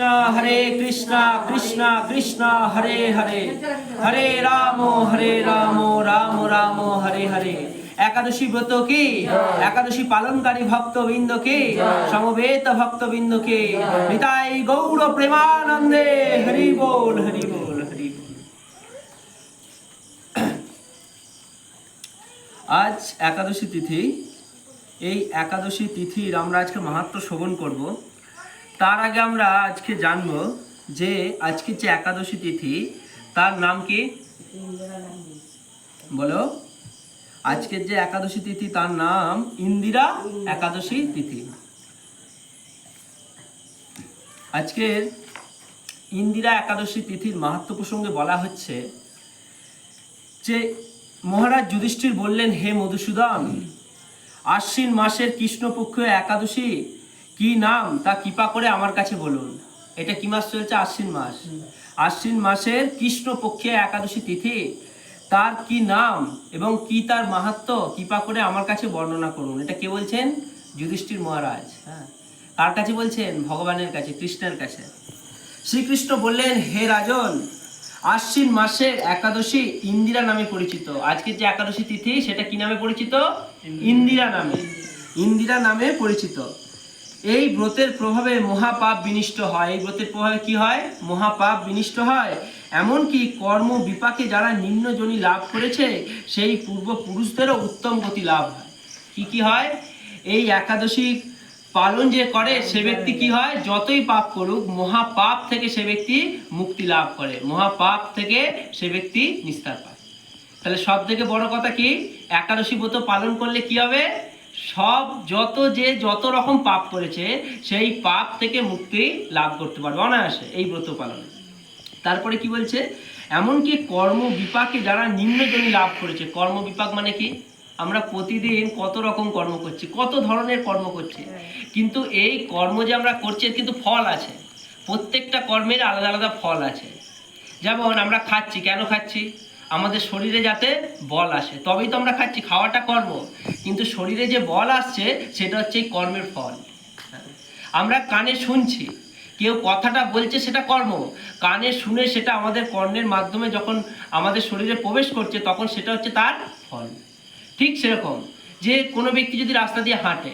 কৃষ্ণ হরে কৃষ্ণ কৃষ্ণ কৃষ্ণ হরে হরে। হরে রাম হরে রাম রাম রাম হরে হরে। একাদশী ব্রত কি? একাদশী পালনকারী ভক্তবৃন্দ কে? সমবেত ভক্তবৃন্দ কে? নিতাই গৌর প্রেমানন্দে। হরি বল হরি বল হরি আজ একাদশী তিথি। এই একাদশী তিথির আমরা আজকে মাহাত্ম শ্রবণ করব। তার আগে আমরা আজকে জানব যে আজকে যে একাদশী তিথি, তার নাম কি? বলো। আজকের যে একাদশী তিথি, তার নাম ইন্দিরা একাদশী তিথি। আজকের ইন্দিরা একাদশী তিথির মাহাত্ম প্রসঙ্গে বলা হচ্ছে যে, মহারাজ যুধিষ্ঠির বললেন, হে মধুসূদন, আশ্বিন মাসের কৃষ্ণপক্ষ একাদশী কি নাম তা কৃপা করে আমার কাছে বলুন। এটা কি মাস চলছে? আশ্বিন মাস। আশ্বিন মাসের কৃষ্ণপক্ষে একাদশী তিথি। তার কি নাম এবং কি তার মাহাত্ম কৃপা করে আমার কাছে বর্ণনা করুন। এটা কে বলছেন? যুধিষ্ঠির মহারাজ। হ্যাঁ। কার কাছে বলছেন? ভগবানের কাছে কৃষ্ণের কাছে। শ্রীকৃষ্ণ বললেন হে রাজন আশ্বিন মাসের একাদশী ইন্দিরা নামে পরিচিত। আজকের যে একাদশী তিথি সেটা কি নামে পরিচিত? ইন্দিরা। নামে। ইন্দিরা নামে পরিচিত। এই ব্রতের প্রভাবে মহাপাপ বিনিষ্ট হয়। এই ব্রতের প্রভাবে কি হয়? মহাপাপ বিনিষ্ট হয়। এমনকি কর্ম বিপাকে যারা নিম্নজনী লাভ করেছে, সেই পূর্বপুরুষদেরও উত্তম গতি লাভ হয়। কি কি হয়? এই একাদশী পালন যে করে, সে ব্যক্তি কি হয়? যতই পাপ করুক, মহাপাপ থেকে সে ব্যক্তি মুক্তি লাভ করে। মহাপাপ থেকে সে ব্যক্তি নিস্তার পায়। তাহলে সব থেকে বড় কথা কি? একাদশী ব্রত পালন করলে কি হবে? সব যত যে যত রকম পাপ করেছে, সেই পাপ থেকে মুক্তি লাভ করতে পারবে। অনায়াসে, এই ব্রত পালনে। তারপরে কি বলছে? এমনকি কর্ম বিপাকে যারা নিম্নজনী লাভ করেছে, কর্ম বিপাক মানে কি? আমরা প্রতিদিন কত রকম কর্ম করছি, কত ধরনের কর্ম করছি। কিন্তু এই কর্ম যে আমরা করছি কিন্তু ফল আছে। প্রত্যেকটা কর্মের আলাদা আলাদা ফল আছে। যেমন আমরা খাচ্ছি, কেন খাচ্ছি? আমাদের শরীরে যাতে বল আসে, তবেই তো আমরা খাচ্ছি, খাওয়াটা কর্ম কিন্তু শরীরে যে বল আসছে, সেটা হচ্ছে এই কর্মের ফল। আমরা কানে শুনছি, কেউ কথাটা বলছে সেটা কর্ম, কানে শুনে সেটা আমাদের কর্ণের মাধ্যমে যখন আমাদের শরীরে প্রবেশ করছে, তখন সেটা হচ্ছে তার ফল। ঠিক সেরকম, যে কোনো ব্যক্তি যদি রাস্তা দিয়ে হাঁটে,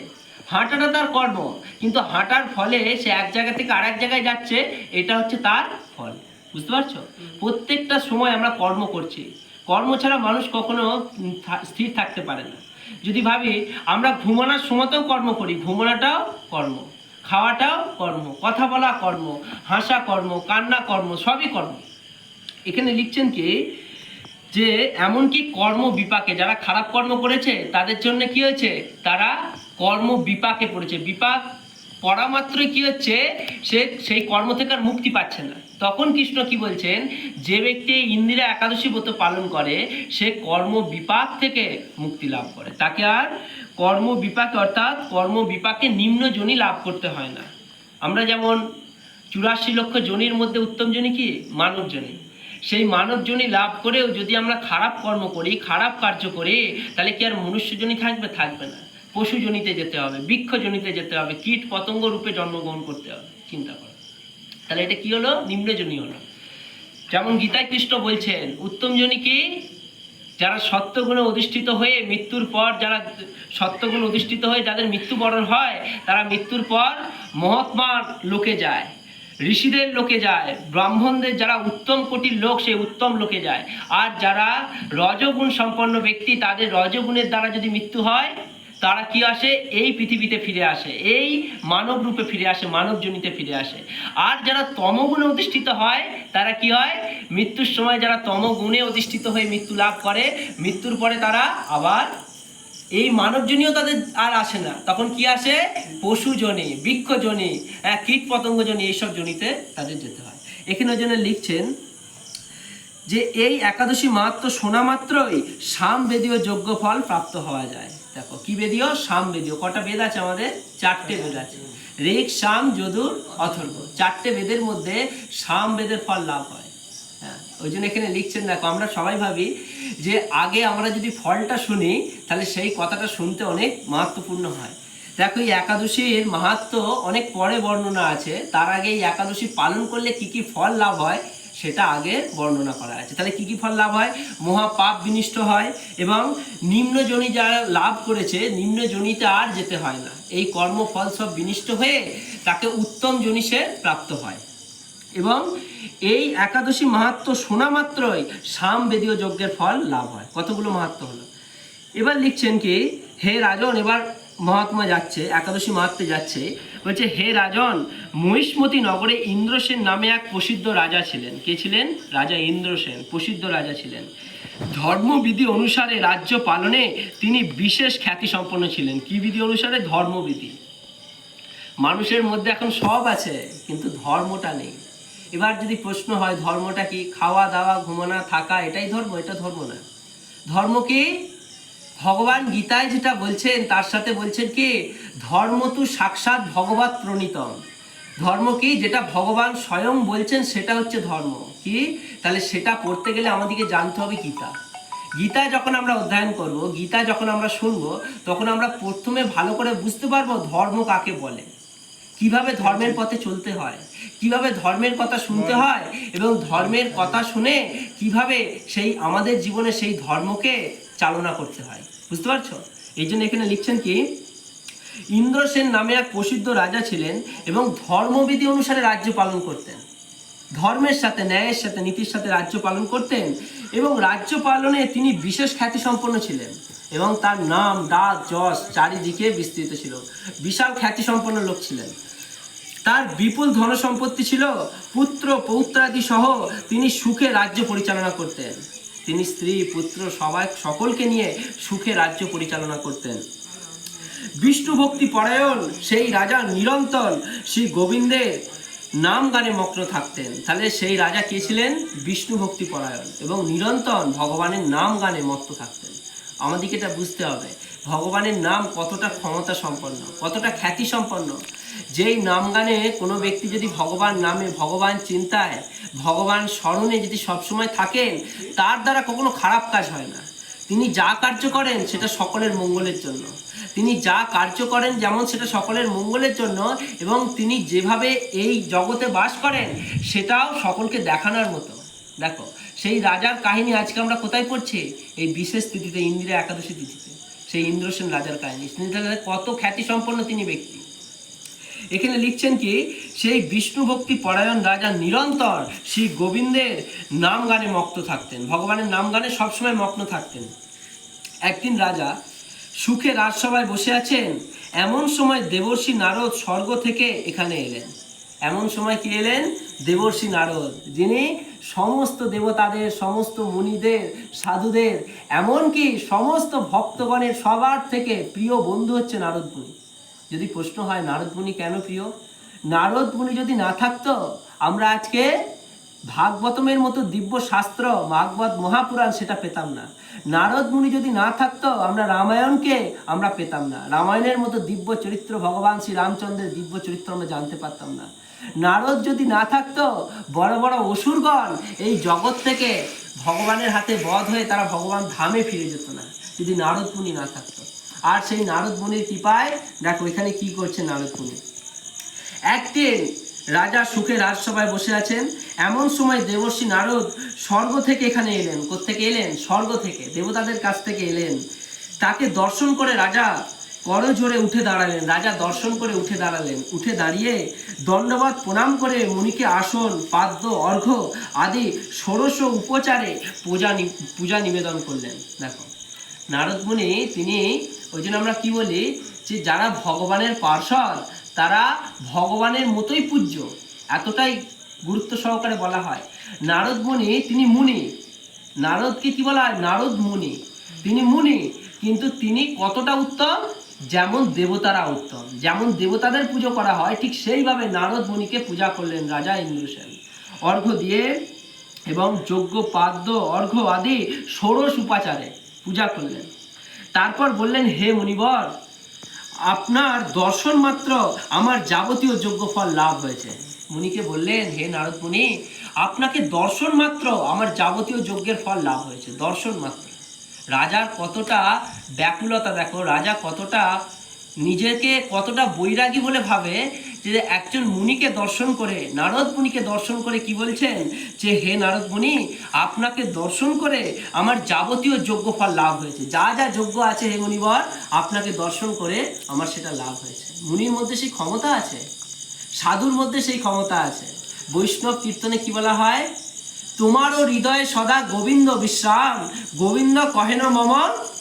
হাঁটাটা তার কর্ম, কিন্তু হাঁটার ফলে সে এক জায়গা থেকে আর এক জায়গায় যাচ্ছে, এটা হচ্ছে তার ফল। বুঝতে পারছ? প্রত্যেকটা সময় আমরা কর্ম করছি। কর্ম ছাড়া মানুষ কখনো স্থির থাকতে পারে না। যদি ভাবি, আমরা ঘুমানোর সময়তেও কর্ম করি, ঘুমানোটাও কর্ম, খাওয়াটাও কর্ম, কথা বলা কর্ম, হাসা কর্ম, কান্না কর্ম, সবই কর্ম। এখানে লিখছেন কি, যে এমনকি কর্ম বিপাকে, যারা খারাপ কর্ম করেছে, তাদের জন্য কি হয়েছে? তারা কর্ম বিপাকে পড়েছে। বিপাক পড়া মাত্রই কি হচ্ছে? সে, সেই কর্ম থেকে আর মুক্তি পাচ্ছে না। তখন কৃষ্ণ কি বলছেন? যে ব্যক্তি ইন্দিরা একাদশী ব্রত পালন করে, সে কর্ম বিপাক থেকে মুক্তি লাভ করে। তাকে আর কর্ম বিপাক, অর্থাৎ কর্ম বিপাকে নিম্ন জনি লাভ করতে হয় না। আমরা যেমন চুরাশি লক্ষ জনির মধ্যে উত্তম জনি কি? মানব জনি। সেই মানব জনি লাভ করেও যদি আমরা খারাপ কর্ম করি, খারাপ কার্য করি, তাহলে কি আর মনুষ্য জনি থাকবে? থাকবে না। পশু জনিতে যেতে হবে বৃক্ষ জনিতে যেতে হবে, কীট পতঙ্গ রূপে জন্মগ্রহণ করতে হবে, চিন্তা করো। তাহলে এটা কি হলো? নিম্নজনী হলো। যেমন গীতায় কৃষ্ণ বলছেন উত্তম জনি কি? যারা সত্যগুণে অধিষ্ঠিত হয়ে মৃত্যুর পর, যারা সত্যগুণ অধিষ্ঠিত হয়ে যাদের মৃত্যুবরণ হয়, তারা মৃত্যুর পর মহাত্মার লোকে যায়, ঋষিদের লোকে যায়, ব্রাহ্মণদের যারা উত্তম কোটির লোক, সেই উত্তম লোকে যায়। আর যারা রজগুণ সম্পন্ন ব্যক্তি, তাদের রজগুণের দ্বারা যদি মৃত্যু হয় তারা কি আসে? এই পৃথিবীতে ফিরে আসে। এই মানব রূপে ফিরে আসে, মানব জনিতে ফিরে আসে। আর যারা তমগুণে অধিষ্ঠিত হয়, তারা কি হয়? মৃত্যুর সময় যারা তমগুণে অধিষ্ঠিত হয়ে মৃত্যু লাভ করে, মৃত্যুর পরে তারা আবার এই মানবজনীয় তাদের আর আসে না। তখন কি আসে? পশু জনি বৃক্ষ জনি হ্যাঁ কীট পতঙ্গ জনি এইসব জনিতে তাদের যেতে হয়। এখানে ওই জন্য লিখছেন যে, এই একাদশী মাত্র শোনা মাত্রই সাম বেদীয় যোগ্য ফল প্রাপ্ত হওয়া যায়। দেখো, কি বেদীয়? সাম বেদীয়। কটা বেদ আছে আমাদের? চারটে বেদ আছে। ঋক সাম যদুর, অথর্ব। চারটে বেদের মধ্যে সাম বেদের ফল লাভ হয়। হ্যাঁ ওই জন্য এখানে লিখছেন, দেখো, আমরা সবাই ভাবি যে আগে আমরা যদি ফলটা শুনি, তাহলে সেই কথাটা শুনতে অনেক মাহাত্মপূর্ণ হয়। দেখো, এই একাদশীর মাহাত্ম অনেক পরে বর্ণনা আছে। তার আগে এই একাদশী পালন করলে কি কি ফল লাভ হয়? সেটা আগে বর্ণনা করা আছে। তাহলে কি কি ফল লাভ হয়? মহা পাপ বিনিষ্ট হয় এবং নিম্নজনী যারা লাভ করেছে নিম্নজনিতে আর যেতে হয় না। এই কর্মফল সব বিনিষ্ট হয়ে তাকে উত্তম জনি সে প্রাপ্ত হয়। এবং এই একাদশী মাহাত্ম শোনা মাত্রই সাম বেদীয় যজ্ঞের ফল লাভ হয়। কতগুলো মাহাত্ম হলো? এবার লিখছেন কি, হে রাজন, এবার মহাত্মা যাচ্ছে, একাদশী মাহাত্মে যাচ্ছে, বলছে, হে রাজন, মহিষ্মতি নগরে ইন্দ্রসেন নামে এক প্রসিদ্ধ রাজা ছিলেন। কে ছিলেন? রাজা ইন্দ্রসেন প্রসিদ্ধ রাজা ছিলেন। ধর্মবিধি অনুসারে রাজ্য পালনে তিনি বিশেষ খ্যাতি সম্পন্ন ছিলেন। কি বিধি অনুসারে? ধর্মবিধি। মানুষের মধ্যে এখন সব আছে, কিন্তু ধর্মটা নেই। এবার যদি প্রশ্ন হয়, ধর্মটা কি? খাওয়া, দাওয়া, ঘুমানো, থাকা, এটাই ধর্ম? এটা ধর্ম না। ধর্ম কি? ভগবান গীতায় যেটা বলছেন, তার সাথে বলছেন কি? ধর্ম তু সাক্ষাৎ ভগবত প্রণীতম। ধর্ম কি? যেটা ভগবান স্বয়ং বলছেন, সেটা হচ্ছে ধর্ম। কি? তাহলে সেটা পড়তে গেলে আমাদেরকে জানতে হবে গীতা। গীতা যখন আমরা অধ্যয়ন করব, গীতা যখন আমরা শুনব, তখন আমরা প্রথমে ভালো করে বুঝতে পারব ধর্ম কাকে বলে। কীভাবে ধর্মের পথে চলতে হয়? কীভাবে ধর্মের কথা শুনতে হয়? এবং ধর্মের কথা শুনে কীভাবে সেই আমাদের জীবনে সেই ধর্মকে চালনা করতে হয়। বুঝতে পারছ? এই জন্য এখানে লিখছেন কি ইন্দ্রসেন নামে এক প্রসিদ্ধ রাজা ছিলেন এবং ধর্মবিধি অনুসারে রাজ্য পালন করতেন। ধর্মের সাথে, ন্যায়ের সাথে, নীতির সাথে রাজ্য পালন করতেন এবং রাজ্য পালনে তিনি বিশেষ খ্যাতি সম্পন্ন ছিলেন এবং তার নাম ডাক যশ চারিদিকে বিস্তৃত ছিল। বিশাল খ্যাতি সম্পন্ন লোক ছিলেন। তার বিপুল ধন সম্পত্তি ছিল, পুত্র পৌত্রাদি সহ তিনি সুখে রাজ্য পরিচালনা করতেন। তিনি স্ত্রী, পুত্র, সবাই সকলকে নিয়ে সুখে রাজ্য পরিচালনা করতেন। বিষ্ণু ভক্তি পরায়ণ, সেই রাজা নিরন্তর শ্রী গোবিন্দের নাম গানে মগ্ন থাকতেন। তাহলে সেই রাজা কে ছিলেন? বিষ্ণু ভক্তি পরায়ণ এবং নিরন্তর ভগবানের নাম গানে মত্ত থাকতেন। আমাদেরকে এটা বুঝতে হবে। ভগবানের নাম কতটা ক্ষমতা সম্পন্ন, কতটা খ্যাতি সম্পন্ন। যেই নাম গানে কোনো ব্যক্তি যদি ভগবান নামে ভগবান চিন্তায়, ভগবান স্মরণে যদি সবসময় থাকেন তার দ্বারা কখনো খারাপ কাজ হয় না। তিনি যা কার্য করেন সেটা সকলের মঙ্গলের জন্য। তিনি যা কার্য করেন যেমন সেটা সকলের মঙ্গলের জন্য এবং তিনি যেভাবে এই জগতে বাস করেন, সেটাও সকলকে দেখানোর মতো। দেখো, সেই রাজার কাহিনী আজকে আমরা কোথায় পড়ছি? এই বিশেষ তিথিতে, ইন্দিরা একাদশী তিথিতে। সেই ইন্দ্রসেন রাজার কাহিনী। কত খ্যাতি সম্পন্ন তিনি ব্যক্তি। এখানে লিখছেন কি, সেই বিষ্ণু ভক্তি পরায়ণ রাজা নিরন্তর শ্রী গোবিন্দের নাম গানে মগ্ন থাকতেন। ভগবানের নাম গানে সবসময় মগ্ন থাকতেন। একদিন রাজা সুখে রাজসভায় বসে আছেন, এমন সময় দেবর্ষী নারদ স্বর্গ থেকে এখানে এলেন। এমন সময় কি এলেন? দেবর্ষি নারদ, যিনি সমস্ত দেবতাদের, সমস্ত মুনিদের, সাধুদের, এমনকি সমস্ত ভক্তগণের সবার থেকে প্রিয় বন্ধু হচ্ছে নারদ মুনি। যদি প্রশ্ন হয়, নারদ মুনি কেন প্রিয়? নারদ মুনি যদি না থাকতো, আমরা আজকে ভাগবতমের মতো দিব্য শাস্ত্র, ভাগবত মহাপুরাণ সেটা পেতাম না। নারদ মুনি যদি না থাকতো, আমরা রামায়ণকে আমরা পেতাম না। রামায়ণের মতো দিব্য চরিত্র ভগবান শ্রী রামচন্দ্রের দিব্য চরিত্র আমরা জানতে পারতাম না। নারদ যদি না থাকতো, বড় বড় অসুরগণ এই জগৎ থেকে ভগবানের হাতে বধ হয়ে তারা ভগবান ধামে ফিরে যেত না, যদি নারদ মুনি না থাকতো। আর সেই নারদ মুনির কৃপায়, দেখো এখানে কি করছে নারদ মুনি। একদিন রাজা সুখে রাজসভায় বসে আছেন, এমন সময় দেবর্ষী নারদ স্বর্গ থেকে এখানে এলেন, কোত্থেকে এলেন? স্বর্গ থেকে, দেবতাদের কাছ থেকে এলেন। তাকে দর্শন করে রাজা করজোরে উঠে দাঁড়ালেন, রাজা দর্শন করে উঠে দাঁড়ালেন। উঠে দাঁড়িয়ে দণ্ডবাদ প্রণাম করে মুনিকে আসন, পাদ্য, অর্ঘ্য আদি ষোড়শ উপচারে পূজা পূজা নিবেদন করলেন। দেখো, নারদ মুনি তিনি ওই জন্য আমরা কি বলি যে যারা ভগবানের পার্শ্বদ তারা ভগবানের মতোই পূজ্য। এতটাই গুরুত্ব সহকারে বলা হয়। নারদ মুনি, তিনি মুনি। নারদকে কি বলা হয়? নারদ মুনি। তিনি মুনি, কিন্তু তিনি কতটা উত্তম? যেমন দেবতারা উত্তম, যেমন দেবতাদের পুজো করা হয়, ঠিক সেইভাবে নারদ মুনিকে পূজা করলেন রাজা ইন্দ্রসেন অর্ঘ্য দিয়ে এবং যজ্ঞ, পাদ্য, অর্ঘ্য আদি ষোড়শ উপাচারে পূজা করলেন। তারপর বললেন, হে মুনিবর, আপনার দর্শন মাত্র আমার যাবতীয় যোগ্য ফল লাভ হয়েছে। মুনিকে বললেন, হে নারদ মুনি, আপনাকে দর্শন মাত্র আমার যাবতীয় যজ্ঞের ফল লাভ হয়েছে, দর্শন মাত্র। রাজার কতটা ব্যাকুলতা, দেখো, রাজা কতটা নিজেকে কতটা বৈরাগী বলে ভাবে যে একজন মুনিকে দর্শন করে, নারদ মুনিকে দর্শন করে কি বলছেন? যে, হে নারদ মুনি, আপনাকে দর্শন করে আমার যাবতীয় যোগ্য ফল লাভ হয়েছে। যা যা যোগ্য আছে হে মুনিবর, আপনাকে দর্শন করে আমার সেটা লাভ হয়েছে। মুনির মধ্যে সেই ক্ষমতা আছে? সাধুর মধ্যে সেই ক্ষমতা আছে? বৈষ্ণব কীর্তনে কি বলা হয়? তোমারও হৃদয়ে সদা গোবিন্দ বিশ্রাম। গোবিন্দ কহেন মম,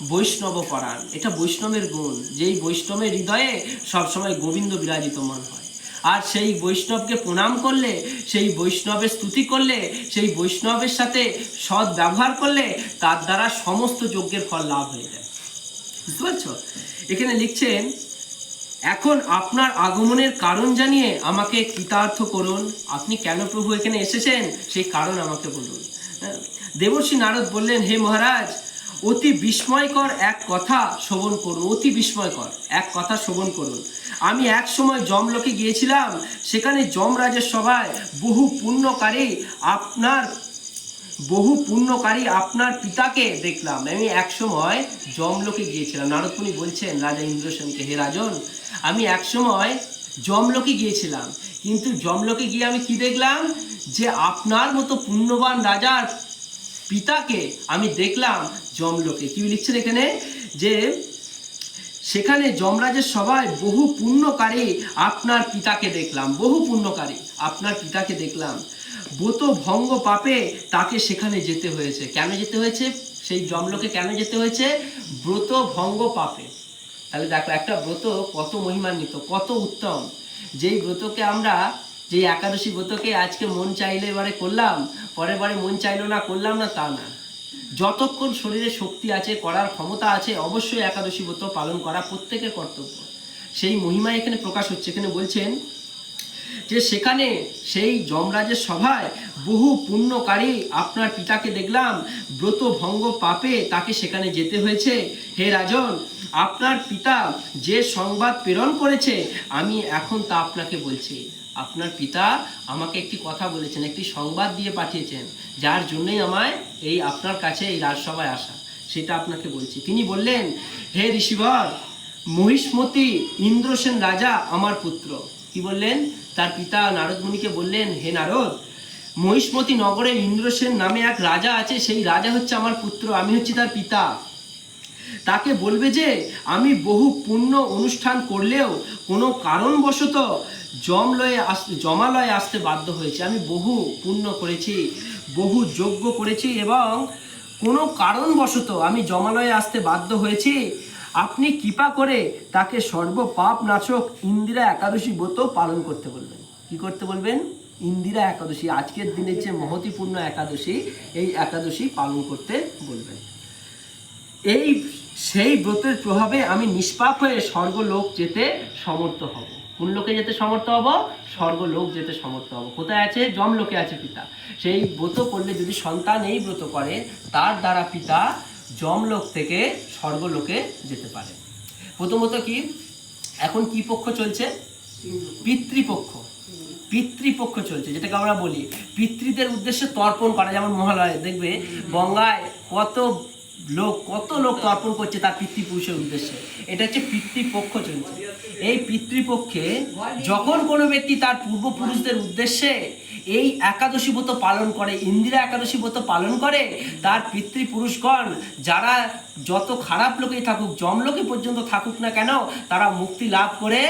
বৈষ্ণব পরাণ। এটা বৈষ্ণবের গুণ। যেই বৈষ্ণবের হৃদয়ে সবসময় গোবিন্দ বিরাজিত মন হয়। আর সেই বৈষ্ণবকে প্রণাম করলে, সেই বৈষ্ণবের স্তুতি করলে, সেই বৈষ্ণবের সাথে সৎ ব্যবহার করলে, তার দ্বারা সমস্ত যজ্ঞের ফল লাভ হয়ে যায়। বুঝতে পারছ? এখানে লিখছেন এখন আপনার আগমনের কারণ জানিয়ে আমাকে কৃতার্থ করুন। আপনি কেন প্রভু এখানে এসেছেন? সেই কারণ আমাকে বলুন। হ্যাঁ, দেবর্ষী নারদ বললেন হে মহারাজ অতি বিস্ময়কর এক কথা শ্রবণ করুন অতি বিস্ময়কর এক কথা শ্রবণ করুন। আমি এক সময় জমলোকে গিয়েছিলাম সেখানে যমরাজের সভায় বহু পুণ্যকারী আপনার বহু পুণ্যকারী আপনার পিতাকে দেখলাম। আমি এক সময় জমলোকে গিয়েছিলাম। নারদমুনি বলছেন, রাজা ইন্দ্রসেনকে, হে রাজন, আমি এক সময় জমলোকে গিয়েছিলাম। কিন্তু জমলোকে গিয়ে আমি কি দেখলাম? যে আপনার মতো পুণ্যবান রাজার পিতাকে আমি দেখলাম জমলোকে কি লিখছেন এখানে? যে সেখানে যমরাজের সভায় বহু পুণ্যকারী আপনার পিতাকে দেখলাম। বহু পুণ্যকারী আপনার পিতাকে দেখলাম। ব্রত ভঙ্গ পাপে তাকে সেখানে যেতে হয়েছে। কেন যেতে হয়েছে? সেই জমলোকে কেন যেতে হয়েছে? ব্রত ভঙ্গ পাপে। তাহলে দেখো, একটা ব্রত কত মহিমান্বিত, কত উত্তম। যেই ব্রতকে আমরা, যেই একাদশী ব্রতকে আজকে মন চাইলে এবারে করলাম, পরের বারে মন চাইলো না, করলাম না, তা না। যতক্ষণ শরীরে শক্তি আছে, করার ক্ষমতা আছে, অবশ্যই একাদশী ব্রত পালন করা প্রত্যেকের কর্তব্য। সেই মহিমা এখানে প্রকাশ হচ্ছে। এখানে বলছেন যে সেখানে সেই যমরাজের সভায় বহু পুণ্যকারী আপনার পিতাকে দেখলাম, ব্রত ভঙ্গ পাপে তাকে সেখানে যেতে হয়েছে। হে রাজন, আপনার পিতা যে সংবাদ প্রেরণ করেছে, আমি এখন তা আপনাকে বলছি। আপনার পিতা আমাকে একটি কথা বলেছেন, একটি সংবাদ দিয়ে পাঠিয়েছেন, যার জন্যই আমায় এই আপনার কাছে এই রাজসভায় আসা। সেটা আপনাকে বলছি। তিনি বললেন, হে ঋষিবর, মহিষ্মতি ইন্দ্রসেন রাজা আমার পুত্র। কি বললেন? তার পিতা নারদ মুনিকে বললেন, হে নারদ, মহিষ্মতি নগরে ইন্দ্রসেন নামে এক রাজা আছে, সেই রাজা হচ্ছে আমার পুত্র, আমি হচ্ছি তার পিতা। তাকে বলবে যে, আমি বহু পুণ্য অনুষ্ঠান করলেও কোনো কারণবশত জমলয়ে আসতে জমালয়ে আসতে বাধ্য হয়েছে। আমি বহু পুণ্য করেছি, বহু যজ্ঞ করেছি এবং কোনো কারণবশত আমি জমালয়ে আসতে বাধ্য হয়েছি। আপনি কৃপা করে তাকে সর্বপাপ নাশক ইন্দিরা একাদশী ব্রত পালন করতে বলবেন। কি করতে বলবেন? ইন্দিরা একাদশী, আজকের দিনের যে মহতিপূর্ণ একাদশী, এই একাদশী পালন করতে বলবেন। এই, সেই ব্রতের প্রভাবে আমি নিষ্পাপ হয়ে স্বর্গলোক যেতে সমর্থ হব। কোন লোকে যেতে সমর্থ হব? স্বর্গলোক যেতে সমর্থ হব। কোথায় আছে? যমলোকে আছে পিতা। সেই ব্রত করলে যদি সন্তান এই ব্রত করে, তার দ্বারা পিতা যমলোক থেকে স্বর্গলোকে যেতে পারে। প্রথমত কি? এখন কি পক্ষ চলছে? পিতৃপক্ষ। পিতৃপক্ষ চলছে, যেটাকে আমরা বলি। পিতৃদের উদ্দেশ্যে তর্পণ করা, যেমন মহালয়, দেখবে গঙ্গায় কত লোক, কত লোক তর্পণ করছে তার পিতৃপুরুষের উদ্দেশ্যে। এটা হচ্ছে পিতৃপক্ষ চলছে। এই পিতৃপক্ষে যখন কোনো ব্যক্তি তার পূর্বপুরুষদের উদ্দেশ্যে এই একাদশী ব্রত পালন করে, ইন্দিরা একাদশী ব্রত পালন করে, তার পিতৃপুরুষগণ যারা যত খারাপ লোকেই থাকুক জমলোকে পর্যন্ত থাকুক না কেন, তারা মুক্তি লাভ করে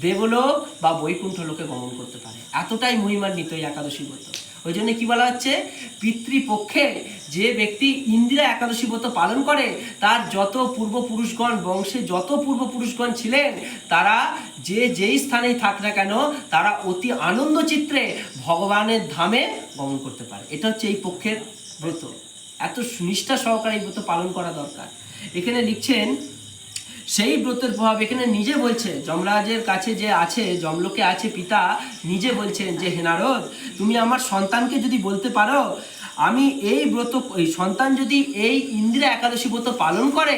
দেবলোক বা বৈকুণ্ঠ লোকে গমন করতে পারে। এতটাই মহিমান্বিত এই একাদশী ব্রত। ওই জন্য কি বলা হচ্ছে? পিতৃপক্ষে যে ব্যক্তি ইন্দিরা একাদশী ব্রত পালন করে, তার যত পূর্বপুরুষগণ, বংশে যত পূর্বপুরুষগণ ছিলেন, তারা যে যেই স্থানেই থাক না কেন, তারা অতি আনন্দ চিত্রে ভগবানের ধামে গমন করতে পারে। এটা হচ্ছে এই পক্ষের ব্রত। এত নিষ্ঠা সহকারে এই ব্রত পালন করা দরকার। এখানে লিখছেন সেই ব্রতের প্রভাব এখানে নিজে বলছে, যমরাজের কাছে যে আছে, যমলোকে আছে পিতা, নিজে বলছেন যে হেনারদ তুমি আমার সন্তানকে যদি বলতে পারো, আমি এই ব্রত, এই সন্তান যদি এই ইন্দিরা একাদশী ব্রত পালন করে,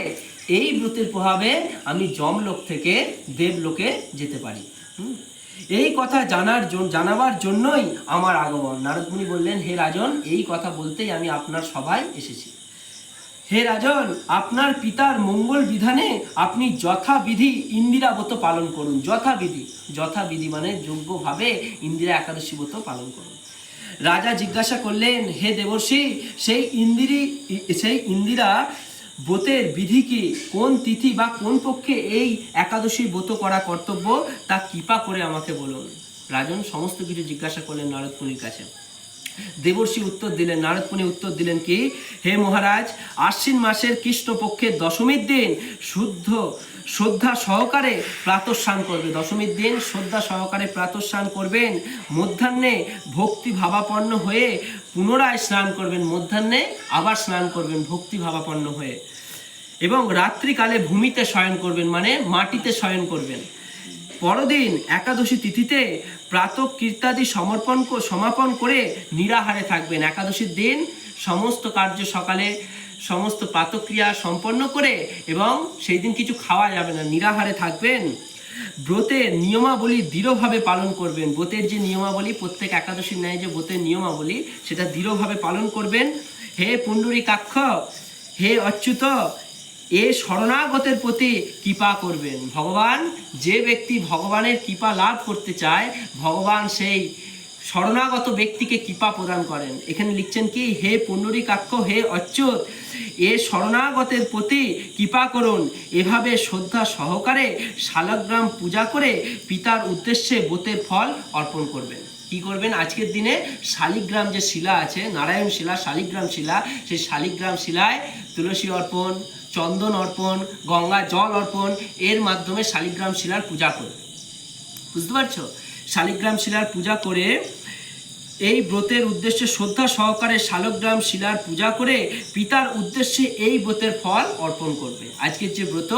এই ব্রতের প্রভাবে আমি যমলোক থেকে দেবলোকে যেতে পারি? এই কথা জানার জানাবার জন্যই আমার আগমন। নারদমুনি বললেন, হে রাজন, এই কথা বলতেই আমি আপনার সভায় এসেছি। হে রাজন, আপনার পিতার মঙ্গল বিধানে আপনি যথাবিধি ইন্দিরা ব্রত পালন করুন। যথাবিধি। যথাবিধি মানে যোগ্যভাবে ইন্দিরা একাদশী ব্রত পালন করুন। রাজা জিজ্ঞাসা করলেন, হে দেবর্ষি, সেই ইন্দিরি, সেই ইন্দিরা ব্রতের বিধি কি? কোন তিথি বা কোন পক্ষে এই একাদশী ব্রত করা কর্তব্য? তা কৃপা করে আমাকে বলুন। রাজন সমস্ত কিছু জিজ্ঞাসা করলেন নারদমুনির কাছে। দেবর্ষি উত্তর দিলেন নারদমুনি উত্তর দিলেন কি, হে মহারাজ, আশ্বিন মাসের কৃষ্ণপক্ষের দশমীর দিন শুদ্ধ শ্রদ্ধা সহকারে প্রাতঃস্নান করবে। দশমীর দিন শ্রদ্ধা সহকারে প্রাতঃস্নান করবেন, মধ্যাহ্নে ভক্তি ভাবাপন্ন হয়ে পুনরায় স্নান করবেন, মধ্যাহ্নে আবার স্নান করবেন ভক্তি ভাবাপন্ন হয়ে। এবং রাত্রিকালে ভূমিতে শয়ন করবেন মানে মাটিতে শয়ন করবেন। পরদিন একাদশী তিথিতে প্রাতঃ কীর্তাদি সমর্পণ সমাপন করে নিরাহারে থাকবেন। একাদশীর দিন সমস্ত কার্য সকালে, সমস্ত প্রাতক্রিয়া সম্পন্ন করে এবং সেই দিন কিছু খাওয়া যাবে না, নিরাহারে থাকবেন। ব্রতের নিয়মাবলী দৃঢ়ভাবে পালন করবেন। ব্রতের যে নিয়মাবলী, প্রত্যেক একাদশীর ন্যায় যে ব্রতের নিয়মাবলী, সেটা দৃঢ়ভাবে পালন করবেন। হে পুণ্ডরী কাক্ষ হে অচ্যুত এ শরণাগতের প্রতি কৃপা করবেন। ভগবান, যে ব্যক্তি ভগবানের কৃপা লাভ করতে চায়, ভগবান সেই শরণাগত ব্যক্তিকে কৃপা প্রদান করেন। এখানে লিখছেন কি, হে পুণ্ডরীকাক্ষ, হে অচ্যুত, এ শরণাগতের প্রতি কৃপা করুন। এভাবে শ্রদ্ধা সহকারে শালগ্রাম পূজা করে পিতার উদ্দেশ্যে বোতের ফল অর্পণ করবেন। কি করবেন? আজকের দিনে শালিগ্রাম যে শিলা আছে, নারায়ণ শিলা, শালিগ্রাম শিলা, সেই শালিগ্রাম শিলায় তুলসী অর্পণ চন্দন অর্পণ, গঙ্গা জল অর্পণ, এর মাধ্যমে শালিগ্রাম শিলার পূজা করবে বুঝতে পারছ? শালিগ্রাম শিলার পূজা করে এই ব্রতের উদ্দেশ্যে শ্রদ্ধা সহকারে শালগ্রাম শিলার পূজা করে পিতার উদ্দেশ্যে এই ব্রতের ফল অর্পণ করবে। আজকের যে ব্রত,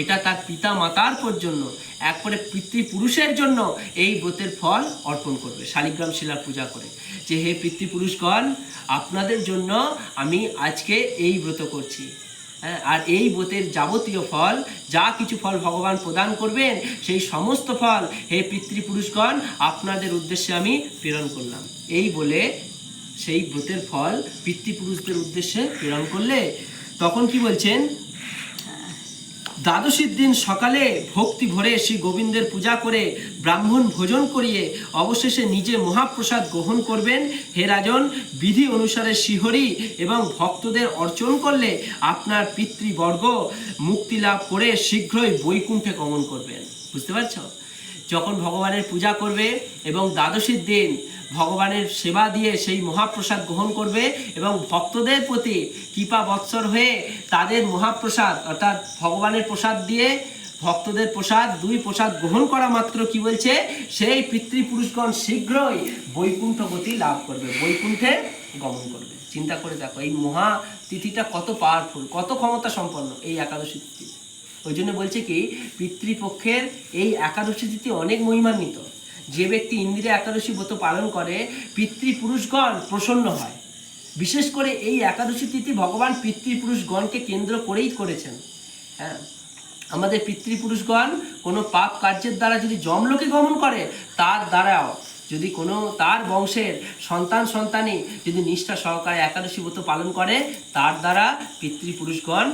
এটা তার পিতা মাতার পর জন্য একবারে পিতৃপুরুষের জন্য এই ব্রতের ফল অর্পণ করবে, শালিগ্রাম শিলার পূজা করে। যে হে পিতৃপুরুষগণ, আপনাদের জন্য আমি আজকে এই ব্রত করছি। আর এই ব্রতের যাবতীয় ফল, যা কিছু ফল ভগবান প্রদান করবেন, সেই সমস্ত ফল হে পিতৃপুরুষগণ, আপনাদের উদ্দেশ্যে আমি প্রেরণ করলাম। এই বলে সেই ব্রতের ফল পিতৃপুরুষদের উদ্দেশ্যে প্রেরণ করলে তখন কি বলছেন? দ্বাদশীর দিন সকালে ভক্তি ভরে শ্রী গোবিন্দের পূজা করে ব্রাহ্মণ ভোজন করিয়ে অবশেষে নিজে মহাপ্রসাদ গ্রহণ করবেন। হে রাজন, বিধি অনুসারে শিহরি এবং ভক্তদের অর্চন করলে আপনার পিতৃবর্গ মুক্তি লাভ করে শীঘ্রই বৈকুণ্ঠে গমন করবেন। বুঝতে পারছ? যখন ভগবানের পূজা করবে এবং দ্বাদশীর দিন ভগবানের সেবা দিয়ে সেই মহাপ্রসাদ গ্রহণ করবে এবং ভক্তদের প্রতি কৃপা বৎসর হয়ে তাদের মহাপ্রসাদ অর্থাৎ ভগবানের প্রসাদ দিয়ে ভক্তদের প্রসাদ, দুই প্রসাদ গ্রহণ করা মাত্র কি বলছে? সেই পিতৃপুরুষগণ শীঘ্রই বৈকুণ্ঠ গতি লাভ করবে, বৈকুণ্ঠে গমন করবে। চিন্তা করে দেখো, এই মহা তিথিটা কত পাওয়ারফুল কত ক্ষমতা সম্পন্ন এই একাদশী তিথি। ওই জন্য বলছে কি, পিতৃপক্ষের এই একাদশী তিথি অনেক মহিমান্বিত। যে ব্যক্তি ইন্দিরা একাদশী ব্রত পালন করে, পিতৃপুরুষগণ প্রসন্ন হয়। বিশেষ করে এই একাদশী তিথি ভগবান পিতৃপুরুষগণকে কেন্দ্র করেই করেছেন। হ্যাঁ আমাদের পিতৃপুরুষগণ কোনো পাপ কার্যের দ্বারা যদি জমলোকে গমন করে, তার দ্বারাও যদি কোনো তার বংশের সন্তান সন্তানই যদি নিষ্ঠা সহকারে একাদশী ব্রত পালন করে, তার দ্বারা পিতৃপুরুষগণ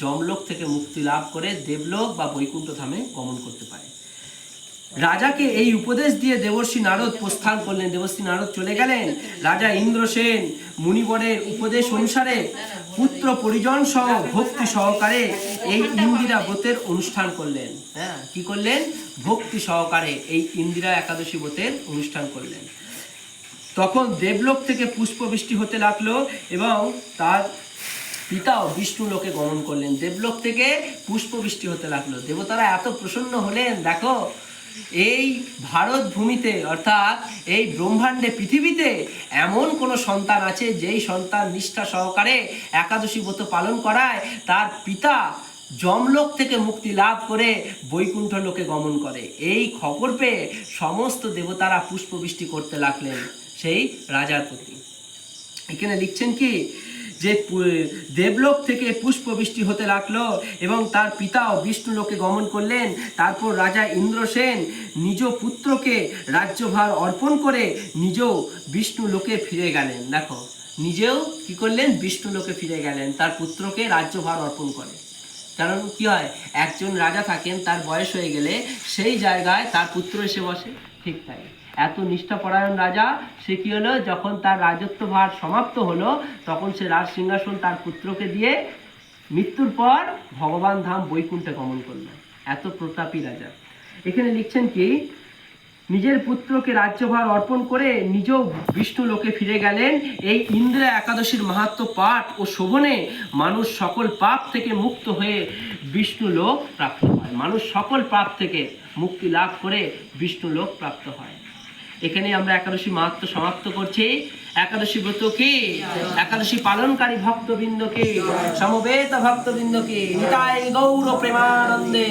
যমলোক থেকে মুক্তি লাভ করে দেবলোক বা বৈকুণ্ঠ ধামে গমন করতে পারে। রাজাকে এই উপদেশ দিয়ে দেবর্ষী নারদ প্রস্থান করলেন। দেবর্ষী নারদ চলে গেলেন। রাজা ইন্দ্রসেন মুনিবরের উপদেশ অনুসারে পুত্র পরিজন সহ ভক্তি সহকারে এই ইন্দিরা ব্রতের অনুষ্ঠান করলেন। হ্যাঁ কি করলেন? ভক্তি সহকারে এই ইন্দিরা একাদশী ব্রতের অনুষ্ঠান করলেন। তখন দেবলোক থেকে পুষ্পবৃষ্টি হতে লাগল এবং তার পিতাও বিষ্ণু লোকে গমন করলেন। দেবলোক থেকে পুষ্পবৃষ্টি হতে লাগল। দেবতারা এত প্রসন্ন হলেন, দেখো এই ভারত ভূমিতে, অর্থাৎ এই ব্রহ্মাণ্ডে, পৃথিবীতে এমন কোনো সন্তান আছে, যেই সন্তান নিষ্ঠা সহকারে একাদশী ব্রত পালন করায়, তার পিতা যমলোক থেকে মুক্তি লাভ করে বৈকুণ্ঠ লোকে গমন করে। এই খবর পেয়ে সমস্ত দেবতারা পুষ্পবৃষ্টি করতে লাগলেন সেই রাজার প্রতি। এখানে লিখছেন কি? যে দেবলোক থেকে পুষ্পবৃষ্টি হতে লাগল এবং তার পিতাও বিষ্ণু লোকে গমন করলেন। তারপর রাজা ইন্দ্রসেন নিজ পুত্রকে রাজ্যভার অর্পণ করে নিজেও বিষ্ণু লোকে ফিরে গেলেন। দেখো, নিজেও কি করলেন? বিষ্ণু লোকে ফিরে গেলেন। তার পুত্রকে রাজ্যভার অর্পণ করে। কারণ কি হয়? একজন রাজা থাকেন, তার বয়স হয়ে গেলে সেই জায়গায় তার পুত্র এসে বসে। ঠিক তাই। এত নিষ্ঠাপরায়ণ রাজা, সে কি হলো? যখন তার রাজত্বভার সমাপ্ত হলো, তখন সে রাজ সিংহাসন তার পুত্রকে দিয়ে মৃত্যুর পর ভগবান ধাম বৈকুণ্ঠে গমন করল। এত প্রতাপী রাজা। এখানে লিখছেন কি? নিজের পুত্রকে রাজ্যভার অর্পণ করে নিজেও বিষ্ণু লোকে ফিরে গেলেন। এই ইন্দ্রা একাদশীর মাহাত্ম পাঠ ও শোভনে মানুষ সকল পাপ থেকে মুক্ত হয়ে বিষ্ণু লোক প্রাপ্ত হয়। মানুষ সকল পাপ থেকে মুক্তি লাভ করে বিষ্ণু লোক প্রাপ্ত হয়। এখানে আমরা একাদশী মাহাত্ম সমাপ্ত করছি। একাদশী ব্রত কি? একাদশী পালনকারী ভক্তবৃন্দকে, সমবেত ভক্তবৃন্দকে, নিতাই গৌর প্রেমানন্দে